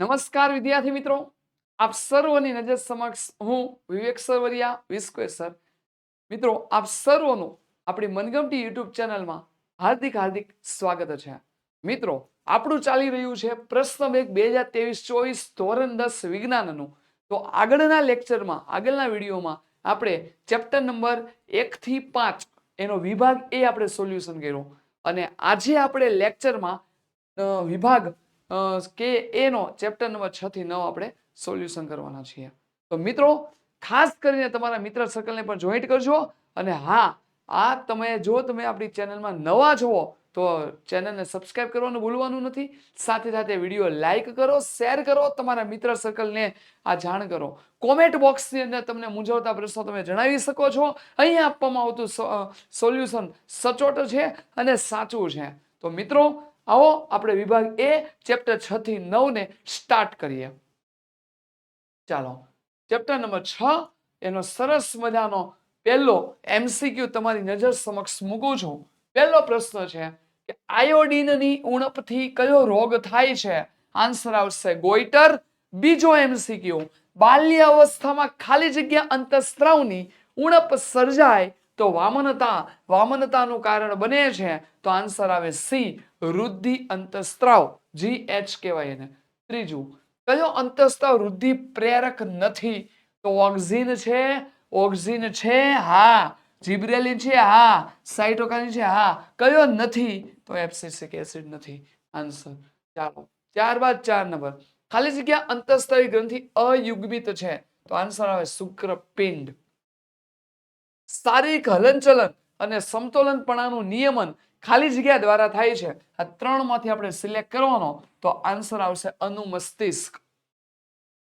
નમસ્કાર વિદ્યાર્થી મિત્રો. આપ સર્વની નજર સમક્ષ હું વિવેક સરવરિયા વિસ્કવે સર. મિત્રો, આપ સર્વનું આપણી મનગમતી યુટ્યુબ ચેનલમાં હાર્દિક હાર્દિક સ્વાગત છે. મિત્રો, આપણું ચાલી રહ્યું છે પ્રશ્ન એક બે હજાર ત્રેવીસ ચોવીસ ધોરણ દસ વિજ્ઞાનનું. તો આગળના લેક્ચરમાં, આગળના વિડીયોમાં આપણે ચેપ્ટર નંબર એકથી પાંચ એનો વિભાગ એ આપણે સોલ્યુશન કર્યો. અને આજે આપણે લેક્ચરમાં વિભાગ કે એનો ચેપ્ટર નંબર છ થી નવ આપણે સોલ્યુશન કરવાના છીએ. તો મિત્રો, ખાસ કરીને તમારા મિત્ર સર્કલને પણ જોઈન્ટ કરજો અને હા, આ તમે, જો તમે આપણી ચેનલમાં નવા જુઓ તો ચેનલને સબસ્ક્રાઇબ કરવાનું ભૂલવાનું નથી. સાથે સાથે વીડિયો લાઇક કરો શેર કરો, તમારા મિત્ર સર્કલને આ જાણ કરો. કોમેન્ટ બોક્સની અંદર તમને મૂંઝવતા પ્રશ્નો તમે જણાવી શકો છો. અહીંયા આપવામાં આવતું સોલ્યુશન સચોટ છે અને સાચું છે. તો મિત્રો આવો આપણે વિભાગ એ ચેપ્ટર છ થી નવ ને સ્ટાર્ટ કરીએ. ચાલો ચેપ્ટર નંબર છ, એનો સરસ મજાનો પહેલો એમસીક્યુ તમારી નજર સમક્ષ મૂકું છું. પહેલો પ્રશ્ન છે કે આયોડિનની ઉણપથી કયો રોગ થાય છે? આન્સર આવશે ગોઈટર બીજો એમસીક્યુ બાલ્ય અવસ્થામાં ખાલી જગ્યા અંતસ્ત્રાવની ઉણપ સર્જાય તો વામનતા, વામનતાનું કારણ બને છે, તો આન્સર આવે સી, રુદ્ધિ અંતસ્ત્રાવ જી એચ કહેવાય એને. ત્રીજું, કયો અંતસ્ત્રાવ રુદ્ધિ પ્રેરક નથી? તો ઓક્ઝિન છે ઓક્ઝિન છે, હા. જીબ્રેલિન છે, હા. સાઇટોકાઇન છે, હા. કયો નથી? તો એપ્સિસિક એસિડ નથી. આન્સર, ચાલો. ત્યારબાદ ચાર નંબર. ખાલી જગ્યા અંતસ્તરી ગ્રંથિ અયુગ્મિત છે. તો આન્સર આવે શુક્રપિંડ. શારીરિક હલનચલન અને સમતોલનપણાનું નિયમન ખાલી જગ્યા દ્વારા થાય છે. આ ત્રણમાંથી આપણે સિલેક્ટ કરવાનો તો આન્સર આવશે અનુમસ્તિષ્ક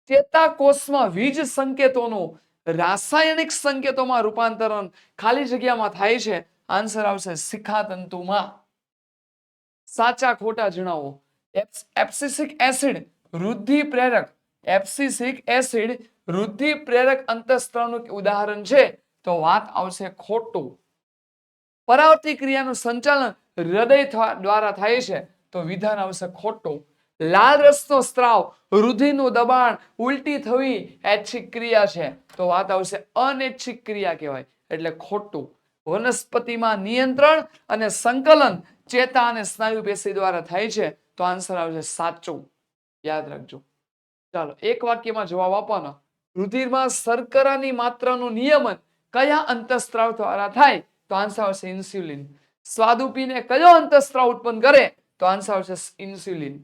ચેતાકોષમાં વીજ સંકેતોનું રાસાયણિક સંકેતોમાં રૂપાંતરણ ખાલી જગ્યામાં થાય છે. આન્સર આવશે શિખાતંતુમાં. સાચા ખોટા જણાવો. એપ્સિસિક એસિડ, વૃદ્ધિ પ્રેરક. એપ્સિસિક એસિડ વૃદ્ધિ પ્રેરક અંતઃસ્ત્રાવનું ઉદાહરણ છે. તો વાત આવશે ખોટું. પરાવર્તી ક્રિયાનું સંચાલન હૃદય દ્વારા થાય છે, તો વિધાન આવશે ખોટું. લાલ રસનો સ્ત્રાવ, રુધિરનું દબાણ, ઉલટી થવી, ઐચ્છિક ક્રિયા છે, તો વાત આવશે અનૈચ્છિક ક્રિયા કહેવાય, એટલે ખોટું. વનસ્પતિમાં નિયંત્રણ અને સંકલન ચેતા અને સ્નાયુ પેશી દ્વારા થાય છે, તો આન્સર આવશે સાચું. યાદ રાખજો. ચાલો, એક વાક્યમાં જવાબ આપવાનો. રુધિરમાં શર્કરાની માત્રાનું નિયમન કયા અંતઃસ્ત્રાવ દ્વારા થાય? તો આન્સર આવશે ઇન્સ્યુલિન સ્વાદુપીને કયો અંતઃસ્ત્રાવ ઉત્પન્ન કરે? તો આન્સર આવશે ઇન્સ્યુલિન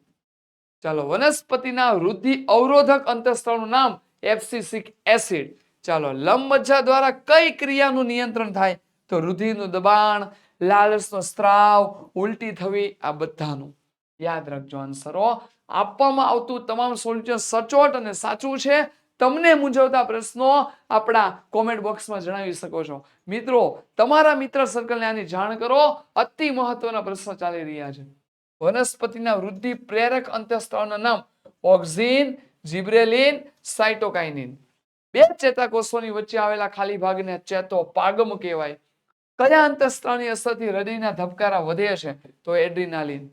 ચાલો, વનસ્પતિના વૃદ્ધિ અવરોધક અંતઃસ્ત્રાવનું નામ એફસીસિક એસિડ. ચાલો લંબમજ્જા દ્વારા કઈ ક્રિયાનું નિયંત્રણ થાય? તો રુધિરનું દબાણ લાલસનો સ્ત્રાવ, ઉલટી થવી, આ બધાનું. યાદ રાખજો આન્સરો આપવામાં આવતું તમામ સોલ્યુશન સચોટ અને સાચું છે. તમને મૂંઝવતા પ્રશ્નો આપણા કોમેન્ટ બોક્સમાં જણાવી શકો છો. મિત્રો, તમારા મિત્ર સર્કલને આની જાણ કરો. અતિ મહત્વના પ્રશ્નો ચાલી રહ્યા છે. વનસ્પતિના વૃદ્ધિ પ્રેરક અંતઃસ્ત્રાવના નામ ઓક્ઝિન, જીબ્રેલિન સાઇટોકાઇનિન બે ચેતાકોષોની વચ્ચે આવેલા ખાલી ભાગને ચેતો પાગમ કહેવાય. કયા અંતઃસ્ત્રાવની અસરથી હૃદયના ધબકારા વધે છે? તો એડ્રીનાલિન.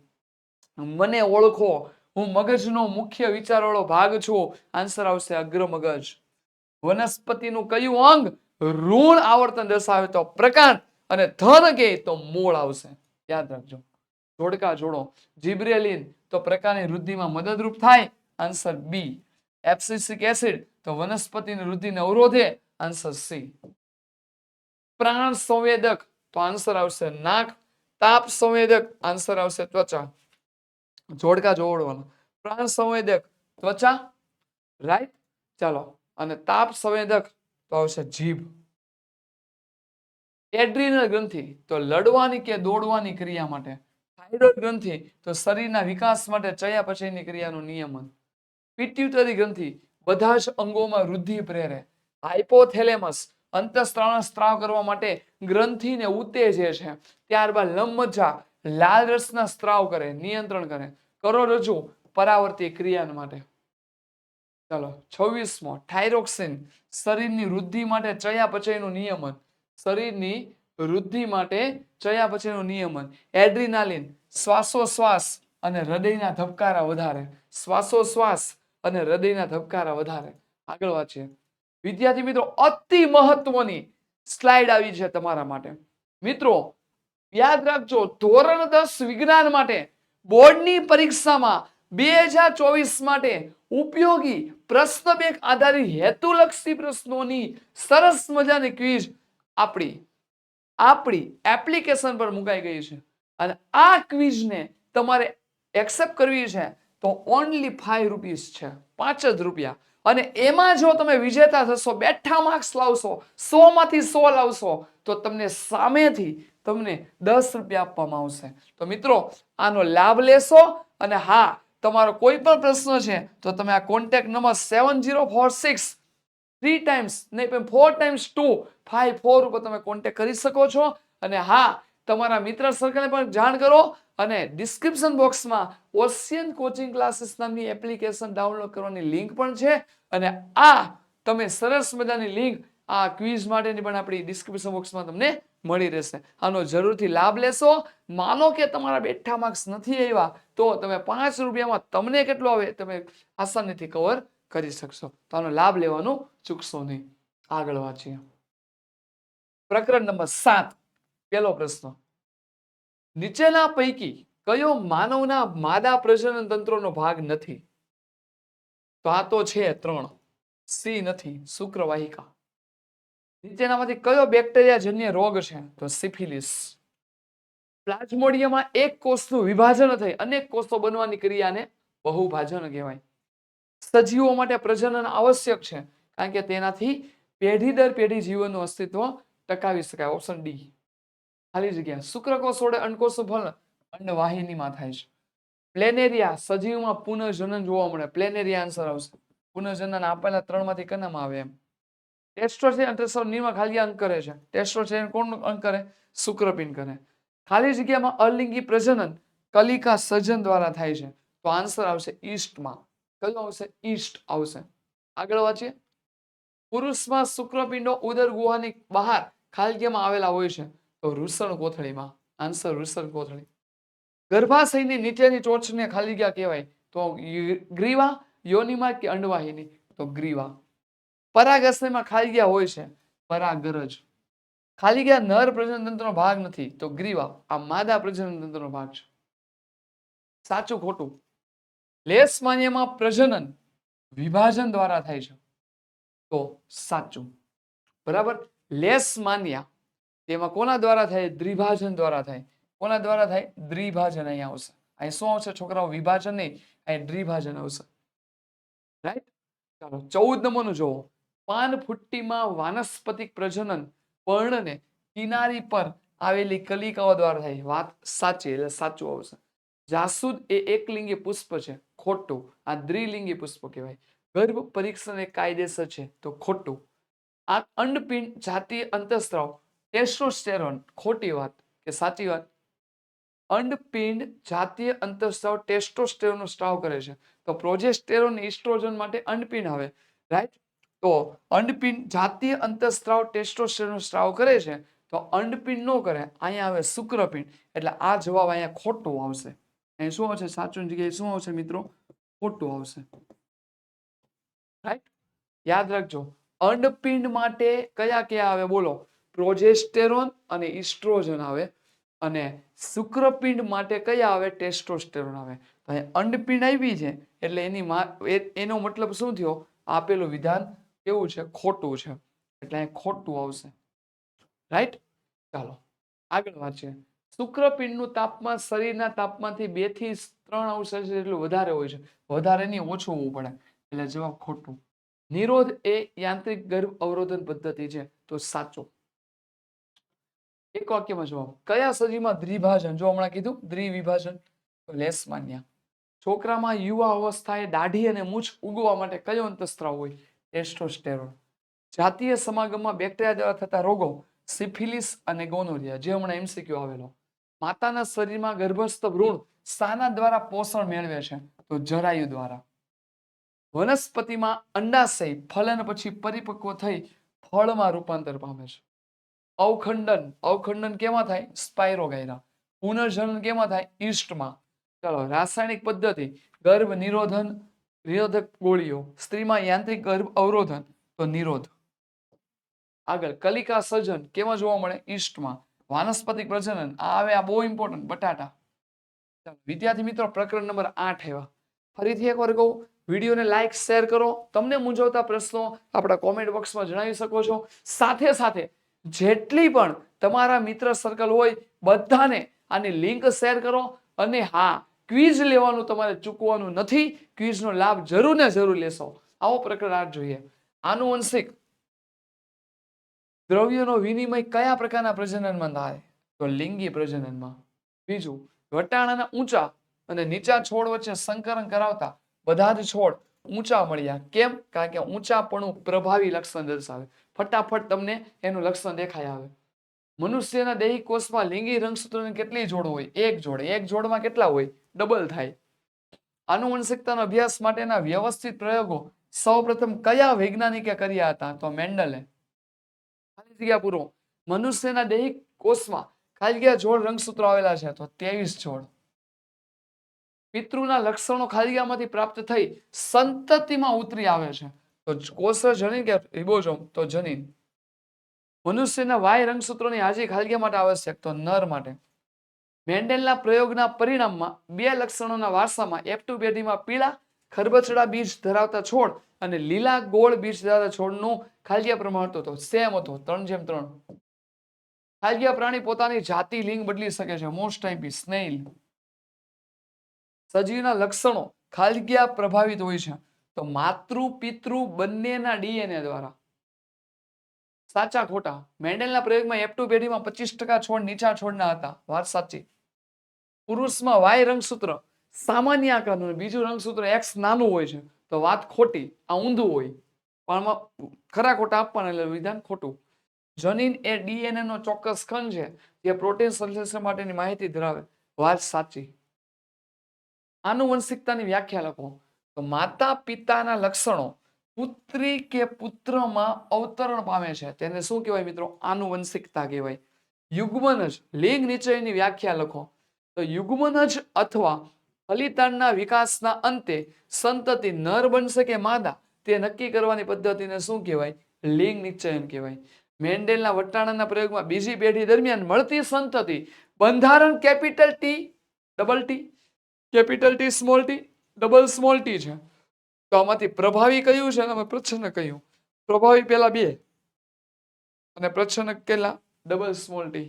મને ઓળખો. હું મગજનો મુખ્ય વિચારવાળો ભાગ છું. આન્સર આવશે અગ્ર મગજ. વનસ્પતિનું કયું અંગ ઋણ આવર્તન દર્શાવે તો પ્રકાંડ અને ધન કે તો મૂળ આવશે. યાદ રાખજો. જોડકા જોડો. જીબ્રેલિન તો પ્રકારની વૃદ્ધિમાં મદદરૂપ થાય. આન્સર બી એપ્સિસિક એસિડ તો વનસ્પતિની વૃદ્ધિને અવરોધે. આન્સર સી પ્રાણ સંવેદક તો આન્સર આવશે નાક. તાપ સંવેદક આન્સર આવશે ત્વચા. જોડકા જોડવાના. પ્રાણ સંવેદક. ત્વચા? રાઈટ. ચાલો. અને તાપ સંવેદક તો આવશે જીભ. એડ્રીનલ ગ્રંથિ તો લડવાની કે દોડવાની ક્રિયા માટે? થાઇરોઇડ ગ્રંથિ તો શરીરના વિકાસ માટે ચયાપચયની ક્રિયાનું નિયમન. પિટ્યુટરી ગ્રંથિ બધા જ અંગોમાં વૃદ્ધિ પ્રેરે. હાઇપોથેલેમસ અંતઃસ્ત્રાવ સ્ત્રાવ કરવા માટે ગ્રંથિને ઉત્તેજે છે. ત્યારબાદ લંબમજ્જા લાલ રસના સ્ત્રાવ કરે, નિયંત્રણ કરે કરોડરજ્જુ પરાવર્તી ક્રિયા માટે. ચાલો, છવ્વીસમો થાઇરોક્સિન શરીરની વૃદ્ધિ માટે ચયાપચયનું નિયમન. શરીરની વૃદ્ધિ માટે ચયાપચયનું નિયમન. એડ્રિનાલિન, શ્વાસોશ્વાસ અને હૃદયના ધબકારા વધારે. શ્વાસોશ્વાસ અને હૃદયના ધબકારા વધારે. આગળ વાંચીએ. વિદ્યાર્થી મિત્રો, અતિ મહત્વની સ્લાઇડ આવી છે તમારા માટે. મિત્રો યાદ રાખજો, ધોરણ દસ વિજ્ઞાન માટે, બોર્ડની પરીક્ષામાં બે હજાર ચોવીસ માટે ઉપયોગી પ્રશ્ન બેંક આધારિત હેતુલક્ષી પ્રશ્નોની સરસ મજાની ક્વિઝ આપણી આપણી એપ્લિકેશન પર મુકાઈ ગઈ છે. અને આ ક્વિઝને તમારે એક્સેપ્ટ કરવી છે તો ઓનલી ફાઈવ રૂપીસ છે, પાંચ જ રૂપિયા. અને એમાં જો તમે વિજેતા થશો, બેઠા માર્ક્સ લાવશો સો માંથી સો લાવશો, તો તમને સામેથી તમને દસ રૂપિયા આપવામાં આવશે. તો મિત્રો, આનો લાભ લેશો અને હા, તમારો કોઈ પણ પ્રશ્ન છે, તો તમે આ contact number seven zero four six three times નહીં પણ four times two five four ઉપર તમે કોન્ટેક કરી શકો છો. અને હા, તમારા મિત્ર સર્કલને પણ જાણ કરો અને ડિસ્ક્રિપ્શન બોક્સમાં ઓશિયન કોચિંગ ક્લાસીસ નામની એપ્લિકેશન ડાઉનલોડ કરવાની લિંક પણ છે. અને આ તમે સરસ મજાની લિંક આ ક્વિઝ માટેની પણ આપણી ડિસ્ક્રિપ્શન બોક્સમાં તમને મળી રહેશે. આનો જરૂરથી લાભ લેશો. માનો કે તમારા બેઠા માર્ક્સ નથી આવ્યા, તો તમે પાંચ રૂપિયામાં તમને કેટલો આવે તમે આસાનીથી કવર કરી શકશો. તો આનો લાભ લેવાનું ચૂકશો નહીં. આગળ વાંચીએ. પ્રકરણ નંબર સાત, પહેલો પ્રશ્ન. નીચેના પૈકી કયો માનવના માદા પ્રજનન તંત્રનો ભાગ નથી? તો આ તો છે ત્રણ. સી નથી. શુક્રવાહિકા. નીચેનામાંથી કયો બેક્ટેરિયા જન્ય રોગ છે? તો સિફિલિસ. પ્લાઝ્મોડિયામાં એક કોષનું વિભાજન થઈ અનેક કોષો બનવાની ક્રિયાને બહુભાજન કહેવાય. સજીવો માટે પ્રજનન આવશ્યક છે, કારણ કે તેનાથી પેઢી દર પેઢી જીવનનું અસ્તિત્વ ટકાવી શકાય. Option D. ખાલી જગ્યા. શુક્રકોષ વડે અંડકોષનું ફલન અંડવાહિનીમાં થાય છે. પ્લેનેરિયા. સજીવમાં પુનઃજનન જોવા મળે. પ્લેનેરિયા આન્સર આવશે. પુનઃજનન આપેલા ત્રણમાંથી કનામાં આવે એમ. ટેસ્ટોસ્ટેરોન અંતસ્રાવ નિર્મા ખાલી અંક કરે છે. ટેસ્ટોસ્ટેરોન કોણ અંક કરે? શુક્રપિંડ કરે. ખાલી જગ્યામાં અલિંગી પ્રજનન કલિકા સર્જન દ્વારા થાય છે. તો આન્સર આવશે ઈસ્ટમાં. કયું આવશે? ઈસ્ટ આવશે. આગળ વાંચીએ. પુરુષમાં શુક્રપિંડો ઉદર ગુહાની બહાર ખાલગીમાં આવેલા હોય છે. તો રૂસણ કોથળીમાં. આન્સર વૃષણ કોથળી. ગર્ભાશયની નીચેની ટોચને ખાલી ગયા કહેવાય? તો ગ્રીવા, યોનિમાં કે અંડવાહિની? તો ગ્રીવા. પરાગસ્યમાં ખાલી ગયા હોય છે. પરાગરજ. ખાલી ગયા નર પ્રજનન તંત્રનો ભાગ નથી, તો ગ્રીવા, આ માદા પ્રજનન તંત્રનો ભાગ છે. સાચું ખોટું. લેશમાન્યમાં પ્રજનન વિભાજન દ્વારા થાય છે. તો સાચું. બરાબર? લેશમાન્યા તેમાં કોના દ્વારા થાય? દ્વિભાજન દ્વારા થાય. કોના દ્વારા થાય? દ્વિભાજન અહીંયા આવશે. અહીં શું આવશે છોકરાઓ? વિભાજન નહીં. અહીં દ્વિભાજન આવશે. રાઈટ ચાલો, ચૌદ નંબરનું જોવો પાન ફુટ્ટીમાં વાનસ્પતિક પ્રજનન, પર્ણને કિનારી પર આવેલી કલિકાઓ દ્વારા થાય. વાત સાચી, એટલે સાચું આવશે જાસૂદ એ એકલિંગી પુષ્પ છે, ખોટું. આ દ્વિલિંગી પુષ્પ કહેવાય. ગર્ભ પરીક્ષણ એ કાયદેસર છે, તો ખોટું. આ અંડપિંડ જાતીય અંતસ્ત્રાવ ટેસ્ટોસ્ટેરોન ખોટી વાત કે સાચી વાત? અંડપિંડ જાતીય અંતસ્ત્રાવ ટેસ્ટોસ્ટેરોનનો સ્ત્રાવ કરે છે. તો પ્રોજેસ્ટેરોન ઇસ્ટ્રોજન માટે અંડપિંડ આવે. રાઈટ? તો અંડપિંડ જાતીય અંતસ્ત્રાવ ટેસ્ટોસ્ટેરોન સ્ત્રાવ કરે છે, તો અંડપિંડ નો કરે, અહીંયા આવે શુક્રપિંડ. એટલે આ જવાબ અહીંયા ખોટું આવશે. અહીં શું આવશે? સાચું જગ્યાએ શું આવશે મિત્રો? ખોટું આવશે. રાઈટ યાદ રાખજો, અંડપિંડ માટે કયા કયા આવે? બોલો. પ્રોજેસ્ટેરોન અને ઇસ્ટ્રોજન આવે. અને શુક્રપિંડ માટે કયા આવે? ટેસ્ટોસ્ટેરોન આવે. અહીં અંડપિંડ આવી છે, એટલે એની એનો મતલબ શું થયો? આપેલું વિધાન કેવું છે? ખોટું છે. એટલે અહીંયા ખોટું આવશે. રાઈટ ચાલો, આગળ વાંચીએ શુક્રપિંડનું તાપમાન શરીરના તાપમાનથી બેથી ત્રણ અંશ જેટલું વધારે હોય છે. વધારે નહીં, ઓછું હોવું પડે. એટલે જવાબ ખોટું. નિરોધ એ યાંત્રિક ગર્ભ અવરોધન પદ્ધતિ છે. તો સાચો. એક વાક્યમાં જવાબ. કયા સજીવમાં દ્વિભાજન? જો હમણાં કીધું, દ્વિવિભાજન. તો માન્યા. છોકરામાં યુવા અવસ્થાએ દાઢી અને મૂછ ઉગવા માટે કયો અંતસ્ત્રાવ હોય? ટેસ્ટોસ્ટેરોન જાતીય સમાગમમાં બેક્ટેરિયા દ્વારા થતા રોગો સિફિલિસ અને ગોનોરિયા, જે હમણાં એમસીક્યુ આવેલો. માતાના શરીરમાં ગર્ભસ્થ ભ્રૂણ શાના દ્વારા પોષણ મેળવે છે, તો જરાયુ દ્વારા. વનસ્પતિમાં અંડાશય ફલન પછી પરિપક્વ થઈ ફળમાં રૂપાંતર પામે છે. અવખંડન અવખંડન કેમાં થાય? સ્પાયરોગાયરા. પુનર્જનન કેમાં થાય? ઈસ્ટમાં. ચાલો, રાસાયણિક પદ્ધતિ, ગર્ભ નિરોધન નિરોધક ગોળીઓ, સ્ત્રીમાં યાંત્રિક ગર્ભ અવરોધન તો નિરોધ. આગળ કલિકા સર્જન કેમાં જોવા મળે? ઈસ્ટમાં વાનસ્પતિક પ્રજનન. આ આવે આ બહુ ઇમ્પોર્ટન્ટ બટાટા. વિદ્યાર્થી મિત્રો, પ્રકરણ નંબર આઠ એવા. ફરીથી એકવાર કહું, વિડીયોને લાઈક શેર કરો. તમને મૂંઝવતા પ્રશ્નો આપણા કોમેન્ટ બોક્સમાં જણાવી શકો છો. સાથે સાથે, જેટલી પણ તમારા મિત્ર સર્કલ હોય, બધાને આની લિંક શેર કરો. અને હા ક્વિઝ લેવાનું તમારે ચૂકવાનું નથી. ક્વિઝનો લાભ જરૂર ને જરૂર લેશો. આવો પ્રકરણ આઠ જોઈએ. આનુવંશિક દ્રવ્યોનો વિનિમય કયા પ્રકારના પ્રજનનમાં થાય? તો લિંગી પ્રજનનમાં. બીજું વટાણાના ઊંચા અને નીચા છોડ વચ્ચે સંકરણ કરાવતા બધા જ છોડ ઊંચા મળ્યા. કેમ? કારણ કે ઊંચાપણું પ્રભાવી લક્ષણ દર્શાવે. ફટાફટ તમને એનું લક્ષણ દેખાય આવે. મનુષ્યના દૈહિક કોષમાં લિંગી રંગસૂત્રોની કેટલી જોડ હોય? એક જોડ. એક જોડમાં કેટલા હોય? ડબલ થાય. આનુવંશિકતાનો અભ્યાસ માટેના વ્યવસ્થિત પ્રયોગો સૌપ્રથમ કયા વૈજ્ઞાનિકે કર્યા હતા? તો મેન્ડલે. ખાલી જગ્યા પૂરો. મનુષ્યના દૈહિક કોષમાં ખાલી જગ્યા જોડ રંગસૂત્રો આવેલા છે. તો ત્રેવીસ જોડ. પિતૃના લક્ષણો ખાલી પ્રાપ્ત થઈ સંતતિમાં ઉતરી આવે છે. તો કોષ જનીન કે રિબોઝોમ? તો જનીન. મનુષ્યના વાય રંગસૂત્રોની હાજરી ખાલી માટે આવશ્યક તો નર માટે. મેન્ડેલના પ્રયોગના પરિણામમાં બે લક્ષણોના વારસામાં એપટુ પેઢીમાં પીળા ખરબચડા બીજ ધરાવતા છોડ અને લીલા ગોળ બીજ ધરાવતા છોડનું ખાલગીયા પ્રમાણ હતો સેમ હતો, ત્રણ જેમ ત્રણ. ખાલગીયા પ્રાણી પોતાની જાતિ, લિંગ બદલી શકે છે મોસ્ટ ટાઈમ સ્નેલ સજીવના લક્ષણો ખાલગ્યા પ્રભાવિત હોય છે. તો માતૃ, પિતૃ બંનેના ડીએનએ દ્વારા સાચા ખોટા. મેન્ડેલના પ્રયોગમાં એફ ટુ પેઢીમાં પચીસ ટકા છોડ નીચા છોડના હતા. વાત સાચી. પુરુષમાં વાય રંગસૂત્ર, સામાન્ય આકારનું બીજું રંગસૂત્ર એક્સ નાનું હોય છે, તો વાત ખોટી. આ ઊંધું હોય. પણ ખરા ખોટા આપવાના એટલે વિધાન ખોટું. જનીન એ ડીએનએ નો ચોક્કસ ખંડ છે, જે પ્રોટીન સંશ્લેષણ માટેની માહિતી ધરાવે. વાત સાચી. આનુવંશિકતાની વ્યાખ્યા લખો. તો માતા પિતાના લક્ષણો પુત્રી કે પુત્રમાં અવતરણ પામે છે. તેને શું કહેવાય મિત્રો? આનુવંશિકતા કહેવાય. યુગ્મનજ લિંગ નિશ્ચયની વ્યાખ્યા લખો. તો યુગ્મનજ અથવા ફલિતાણના વિકાસના અંતે સંતતિ નર બનશે કે માદા? તે નક્કી કરવાની પદ્ધતિને શું કહેવાય? લિંગ નિશ્ચયન કહેવાય. મેન્ડેલના વટાણાના પ્રયોગમાં બીજી પેઢી દરમિયાન મળતી સંતતિ બંધારણ capital T, double T, capital T, small T, double small T છે. તો આમાંથી પ્રભાવી કયું છે? અને પ્રચ્છન્ન કયું પ્રભાવી પેલા બે. અને પ્રચ્છન્ન કેટલા ડબલ સ્મોલ ટી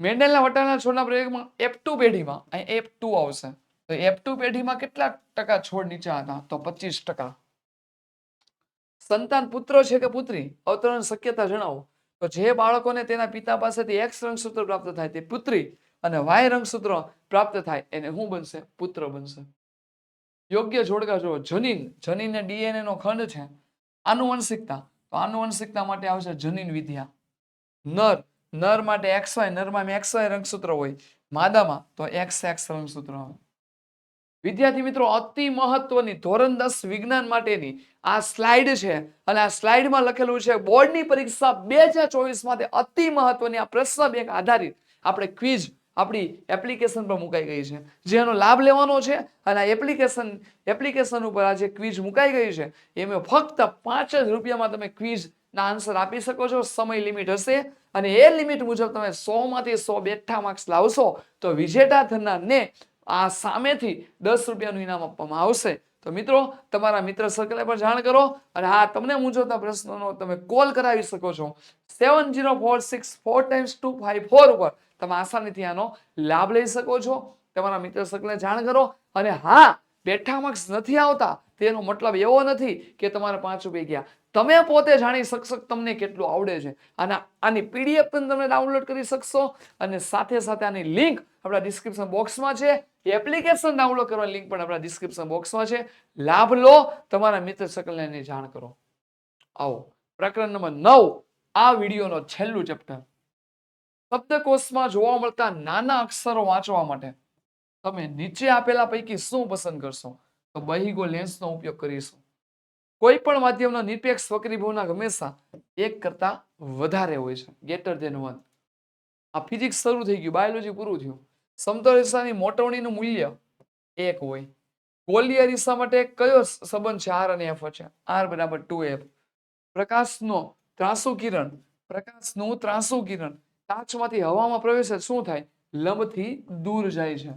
મેન્ડેલના વટાના છોડના પ્રયોગમાં એફ ટુ પેઢીમાં, અહીં એફ ટુ આવશે. તો એફ ટુ પેઢીમાં કેટલા ટકા છોડ નીચા હતા? તો પચીસ ટકા. સંતાન પુત્ર છે કે પુત્રી? અવતરણ શક્યતા જણાવો. તો જે બાળકોને તેના પિતા પાસેથી એક્સ રંગસૂત્ર પ્રાપ્ત થાય તે પુત્રી અને વાય રંગસૂત્ર પ્રાપ્ત થાય એને શું બનશે? પુત્ર બનશે. યોગ્ય જોડકા જો જનીન જનીન ડીએનએ નો ખંડ છે. આનુવંશિકતા તો આનુવંશિકતા માટે આવશે જનીન વિદ્યા. નર નર માટે એક્સ વાય નરમાં એક્સ વાય રંગસૂત્ર હોય. માદામાં તો એક્સ એક્સ રંગસૂત્ર હોય વિદ્યાર્થી મિત્રો, અતિ મહત્વની ધોરણ દસ વિજ્ઞાન માટેની આ સ્લાઇડ છે. અને આ સ્લાઇડમાં લખેલું છે, બોર્ડની પરીક્ષા બે હજાર ચોવીસ માટે અતિ મહત્વની આ પ્રશ્ન બેંક આધારિત. આપણે ક્વિઝ આપણી એપ્લિકેશન પર મુકાઈ ગઈ છે. જેનો લાભ લેવાનો છે અને આ એપ્લિકેશન એપ્લિકેશન ઉપર આ જે ક્વિઝ મુકાઈ ગઈ છે, એમાં ફક્ત પાંચ જ રૂપિયામાં તમે ક્વિઝના આન્સર આપી શકો છો. સમય લિમિટ હશે અને એ લિમિટ મુજબ તમે સો માંથી સો બેઠા માર્ક્સ લાવશો તો વિજેતા થનારને આ સામેથી દસ રૂપિયાનું ઇનામ આપવામાં આવશે. તો મિત્રો, તમારા મિત્ર સર્કલ પણ જાણ કરો અને હા, તમને મૂંઝવતા પ્રશ્નોનો તમે કોલ કરાવી શકો છો. Seven zero four six four times two five four ઉપર તમે આસાનીથી આનો લાભ લઈ શકો છો. તમારા મિત્ર સર્કલને જાણ કરો. અને હા, બેઠા માર્ક્સ નથી આવતા. તેનો મતલબ એવો નથી કે તમારે પાંચ રૂપિયા ગયા. તમે પોતે જાણી શકશો તમને કેટલું આવડે છે. અને આની પીડીએફ પણ તમે ડાઉનલોડ કરી શકશો. અને સાથે સાથે આની લિંક આપણા ડિસ્ક્રિપ્શન બોક્સમાં છે. એપ્લિકેશન ડાઉનલોડ કરવાની લિંક પણ આપણા ડિસ્ક્રિપ્શન બોક્સમાં છે. લાભ લો. તમારા મિત્ર સર્કલને એની જાણ કરો. આવો. પ્રકરણ નંબર નવ. આ વિડીયોનો છેલ્લું ચેપ્ટર. શબ્દકોશમાં જોવા મળતા નાના અક્ષરો વાંચવા માટે. તમે નીચે આપેલા પૈકી શું પસંદ કરશો? તો બહિગો લેન્સનો ઉપયોગ કરીશું. કોઈ પણ માધ્યમનો નિરપેક્ષ વક્રીભવનાંક હંમેશા એક કરતા વધારે હોય છે. ગેટર ધેન વન આ ફિઝિક્સ શરૂ થઈ ગયું. બાયોલોજી પૂરું થયું. સમતલ અરીસાની મોટવણીનું મૂલ્ય એક હોય. ગોલીય રિસા માટે કયો સંબંધ છે? આર અને એફ છે આર બરાબર ટુ એફ પ્રકાશનો ત્રાસુ કિરણ. પ્રકાશનું ત્રાસુ કિરણ. કાચમાંથી હવામાં પ્રવેશે શું થાય? લંબથી દૂર જાય છે.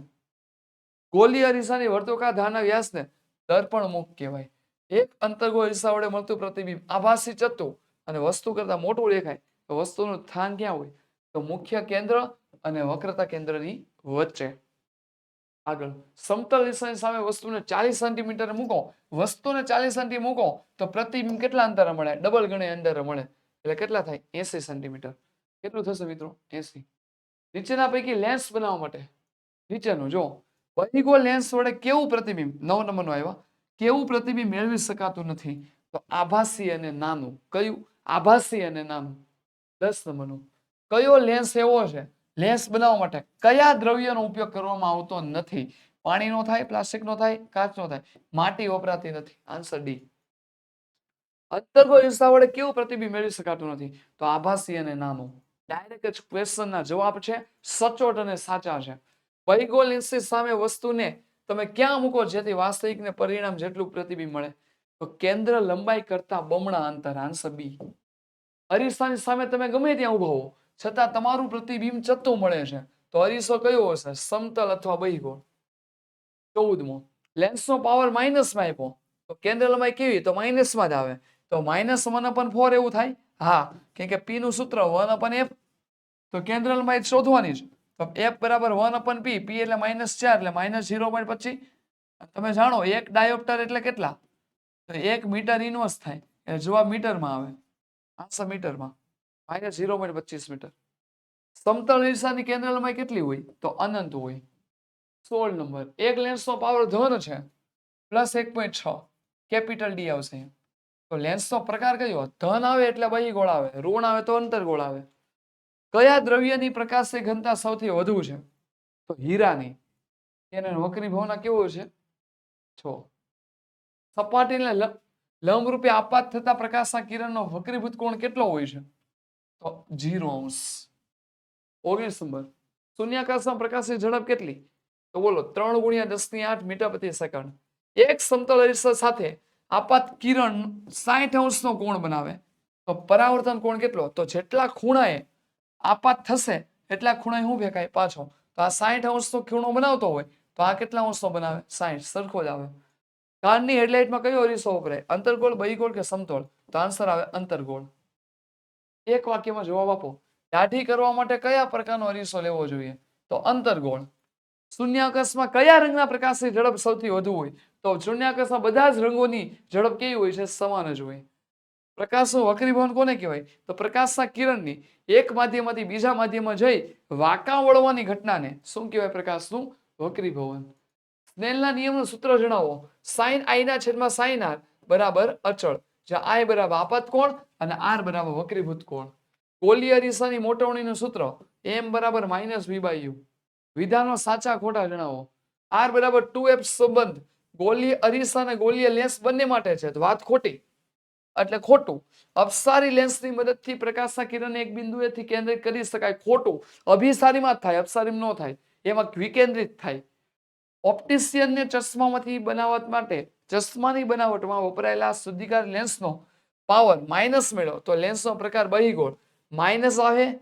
ગોલીય અરીસાની વર્તુકા ધારના વ્યાસને દર્પણ મુખ કહેવાય. એક અંતર્ગો અરીસા વડે મળતું પ્રતિબિંબ આભાસી ચત્તુ અને વસ્તુ કરતા મોટું દેખાય. તો વસ્તુનું સ્થાન ક્યાં હોય? તો મુખ્ય કેન્દ્ર અને વક્રતા કેન્દ્રની વચ્ચે. આગળ. સમતલ દિશાની સામે વસ્તુને ચાલીસ સેન્ટીમીટર મૂકો. વસ્તુને ચાલીસ સેન્ટી મૂકો તો પ્રતિબિંબ કેટલા અંતરે મળે? ડબલ ગણે અંતરે મળે. એટલે કેટલા થાય? AC centimetre. કેટલું થશે મિત્રો? એસી. નીચેના પૈકી લેન્સ બનાવવા માટે. નીચેનું, જો. બહિગોળ લેન્સ વડે કેવું પ્રતિબિંબ? નવ નંબરનો આવ્યા. કેવું પ્રતિબિંબ મેળવી શકાતું નથી? તો આભાસી અને નાનું. કયું? આભાસી અને નાનું. દસ નંબરનું. કયો લેન્સ એવો છે? લેન્સ બનાવવા માટે કયા દ્રવ્યનો ઉપયોગ કરવામાં આવતો નથી? પાણીનો થાય પ્લાસ્ટિકનો થાય કાચનો થાય. માટી વપરાતી નથી. Answer D. અંતર્ગો હિસ્સા વડે કેવું પ્રતિબિંબ મેળવી શકાતું નથી? તો આભાસી અને નાનું. ડાયરેક્ટ જ ક્વેશ્ચનના જવાબ છે, સચોટ અને સાચા છે. બહિગોળ લેન્સની સામે વસ્તુને તમે ક્યાં મૂકો જેથી વાસ્તવિકને પરિણામ જેટલું પ્રતિબિંબ મળે? તો કેન્દ્ર લંબાઈ કરતા બમણા અંતર આન્સર બી અરીસાની સામે તમે ગમે ત્યાં ઊભા હો છતાં તમારું પ્રતિબિંબ ચત્તું મળે છે. તો અરીસો કયો હશે? સમતલ અથવા બહિગોળ ચૌદમો. લેન્સનો પાવર માઇનસમાં આપ્યો. તો કેન્દ્ર લંબાઈ કેવી? તો માઇનસમાં જ આવે. તો માઇનસ વન અપન ફોર એવું થાય. હા, કેમ કે પી નું સૂત્ર વન અપન એફ, તો કેન્દ્રલ લંબાઈ શોધવાની જ તો એફ બરાબર વન અપન પી પી એટલે માઇનસ ચાર, એટલે માઇનસ ઝીરો પોઈન્ટ પચીસ. તમે જાણો, એક ડાયોપ્ટર એટલે કેટલા? તો એક મીટર ઇન્વર્સ થાય. એટલે જવાબ મીટરમાં આવે. આન્સર મીટરમાં. માઇનસ ઝીરો પોઈન્ટ પચીસ મીટર. સમતલ અરીસાની કેન્દ્ર કેટલી હોય? તો અનંત હોય. સોળ નંબર. એક લેન્સનો પાવર ધન છે. પ્લસ એક પોઈન્ટ છ. કેપિટલ ડી આવશે. તો લેન્સનો પ્રકાર કયો ધન આવે એટલે બહિગોળ આવે ઋણ આવે તો અંતરગોળ આવે કયા દ્રવ્યની પ્રકાશની ઘનતા સૌથી વધુ છે? તો હીરાની. એને વક્રી ભાવના કેવો છે? છો સપાટીને લંબરૂપે આપાત થતા પ્રકાશના કિરણનો વક્રીભૂત કોણ કેટલો હોય છે? તો જીરો અંશ. ઓગણીસ નંબર. શૂન્યાકાશમાં પ્રકાશની ઝડપ કેટલી? તો બોલો, ત્રણ ગુણ્યા દસની આઠ મીટર પ્રતિ સેકન્ડ. એક સમતલ અરીસા સાથે આપાત કિરણ સાઠ અંશનો કોણ બનાવે? તો પરાવર્તન કોણ કેટલો? તો જેટલા ખૂણાએ આપાત થશે, એટલા ખૂણાએ શું ફેંકાય? પાછો. તો આ સાઠ અંશનો ખૂણો બનાવતો હોય, તો આ કેટલા અંશનો બનાવે? સાઠ. સરખો જ આવે. કારની હેડલાઇટમાં કયો અરીસો વપરાય? અંતરગોળ, બહિગોળ કે સમતોલ? તો આન્સર આવે અંતરગોળ. એક વાક્યમાં જવાબ આપો. દાઢી કરવા માટે કયા પ્રકારનો અરીસો લેવો જોઈએ? તો અંતરગોળ. શૂન્યાકાશમાં કયા રંગના પ્રકાશની ઝડપ સૌથી વધુ હોય? તો શૂન્યાકાશમાં બધા જ રંગોની ઝડપ કેવી હોય છે સમાન જ હોય. પ્રકાશનું વક્રીભવન કોને કહેવાય? તો પ્રકાશના કિરણની એક માધ્યમમાંથી બીજા માધ્યમમાં જઈ વાંકા વળવાની ઘટનાને શું કહેવાય પ્રકાશનું? વક્રીભવન સ્નેલના નિયમનું સૂત્ર જણાવો. સાઇન આઈના છેદમાં સાઇન આર બરાબર અચળ, જ્યાં આઈ બરાબર આપાત કોણ અને આર બરાબર વક્રીભૂત કોણ? ગોલીય અરીસાની મોટવણીનું સૂત્ર એમ બરાબર માઇનસ વી બાય યુ. વિધાનો સાચા ખોટા જણાવો. આર બરાબર ટુ એફ સંબંધ ગોલીય અરીસા અને ગોલીય લેન્સ બંને માટે છે. વાત ખોટી. એટલે ખોટું. અપસારી લેન્સની મદદથી પ્રકાશના કિરણને એક બિંદુએથી કેન્દ્રિત કરી શકાય. ખોટું. અભિસારીમાં જ થાય. અપસારીમાં ન થાય. એમાં વિકેન્દ્રિત થાય. ઓપ્ટિશિયનને ચશ્મામાંથી બનાવટ માટે, ચશ્માની બનાવટમાં વપરાયેલા શુદ્ધિકાર લેન્સનો પાવર માઇનસ મેળવો. તો લેન્સનો પ્રકાર બહિગોળ માઇનસ આવે.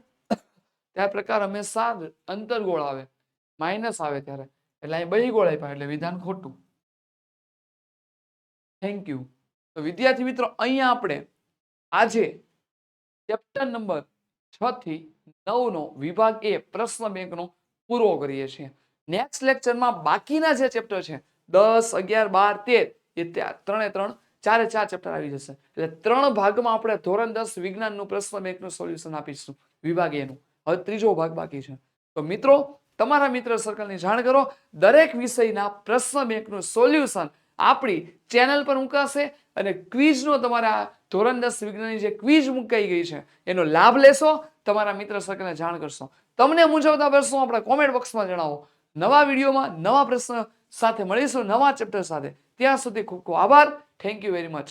ત્યારે પ્રકાર હંમેશા અંતરગોળ આવે. માઇનસ આવે ત્યારે. એટલે અહીં બહિગોળ આપ્યા. એટલે વિધાન ખોટું. થેન્ક યુ તો વિદ્યાર્થી મિત્રો, અહીંયા આપણે આજે ચેપ્ટર નંબર છ થી નવનો વિભાગ એ પ્રશ્ન બેંકનો પૂરો કરીએ છીએ. નેક્સ્ટ લેક્ચરમાં બાકીના જે ચેપ્ટર છે, દસ, અગિયાર, બાર, તેર, એ ત્રણે ત્રણ, ચારે ચાર ચેપ્ટર આવી જશે. એટલે ત્રણ ભાગમાં આપણે ધોરણ દસ વિજ્ઞાનનું પ્રશ્ન બેંકનું સોલ્યુશન આપીશું. વિભાગ એનું હવે ત્રીજો ભાગ બાકી છે. તો મિત્રો, તમારા મિત્ર સર્કલની જાણ કરો. દરેક વિષયના પ્રશ્ન બેંકનું સોલ્યુશન આપણી ચેનલ પર મુકાશે અને ક્વિઝનો તમારા ધોરણ દસ વિજ્ઞાનની જે ક્વિઝ મુકાઈ ગઈ છે, એનો લાભ લેશો. તમારા મિત્ર સર્કલને જાણ કરશો. તમને મૂંઝવતા પ્રશ્નો આપણા કોમેન્ટ બોક્સમાં જણાવો. નવા વિડીયોમાં નવા પ્રશ્ન સાથે મળીશું, નવા ચેપ્ટર સાથે. ત્યાં સુધી ખૂબ ખૂબ આભાર. Thank you very much